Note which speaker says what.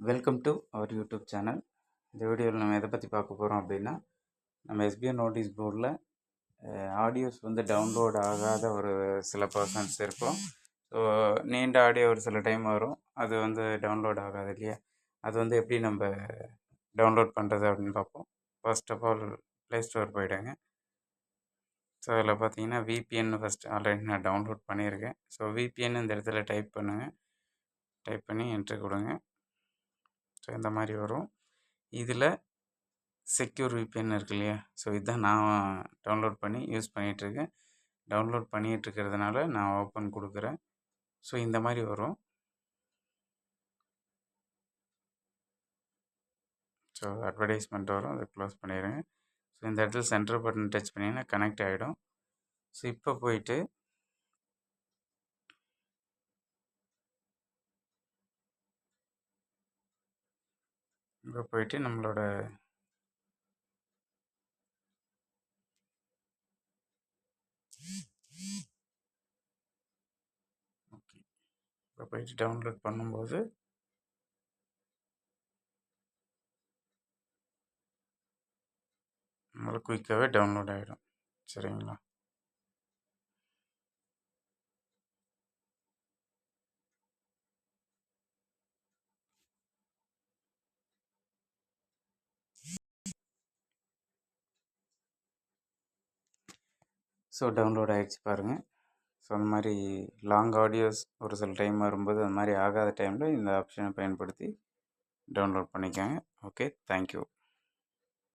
Speaker 1: Welcome to our YouTube channel இந்த வீடியோவில் நம்ம எதை பற்றி பார்க்க போகிறோம் அப்படின்னா நம்ம எஸ்பிஐ நோட்டீஸ் போர்டில் ஆடியோஸ் வந்து டவுன்லோட் ஆகாத ஒரு சில பர்சன்ஸ் இருக்கும். ஸோ நீண்ட ஆடியோ ஒரு சில டைம் வரும். அது வந்து டவுன்லோட் ஆகாது இல்லையா? அது வந்து எப்படி நம்ம டவுன்லோட் பண்ணுறது அப்படின்னு பார்ப்போம். First of all play store போயிடுங்க. ஸோ அதில் பார்த்தீங்கன்னா விபிஎன் ஃபஸ்ட் ஆல்ரெடி நான் டவுன்லோட் பண்ணியிருக்கேன். ஸோ விபிஎன் இந்த இடத்துல டைப் பண்ணுங்கள் டைப் பண்ணி என்ட்ரு கொடுங்க. ஸோ இந்த மாதிரி வரும். இதில் செக்யூர் விபிஎன் இருக்கு இல்லையா? ஸோ இதுதான் நான் டவுன்லோட் பண்ணி யூஸ் பண்ணிகிட்ருக்கேன். டவுன்லோட் பண்ணிகிட்ருக்கிறதுனால நான் ஓப்பன் கொடுக்குறேன். ஸோ இந்த மாதிரி வரும். ஸோ அட்வர்டைஸ்மெண்ட் வரும். அதை க்ளோஸ் பண்ணிடுங்க. ஸோ இந்த இடத்துல சென்டர் பட்டன் டச் பண்ணிங்கன்னா கனெக்ட் ஆகிடும். ஸோ இப்போ போயிட்டு அங்கே போயிட்டு நம்மளோட ஓகே. இப்போ போயிட்டு டவுன்லோட் பண்ணும்போது நம்மளுக்கு குயிக்காகவே டவுன்லோட் ஆகிடும் சரிங்களா? ஸோ டவுன்லோட் ஆகிடுச்சு பாருங்கள் ஸோ அந்த மாதிரி லாங் ஆடியோஸ் ஒரு சில டைம் வரும்போது அந்த மாதிரி ஆகாத டைமில் இந்த ஆப்ஷனை பயன்படுத்தி டவுன்லோட் பண்ணிக்கோங்க. Okay thank you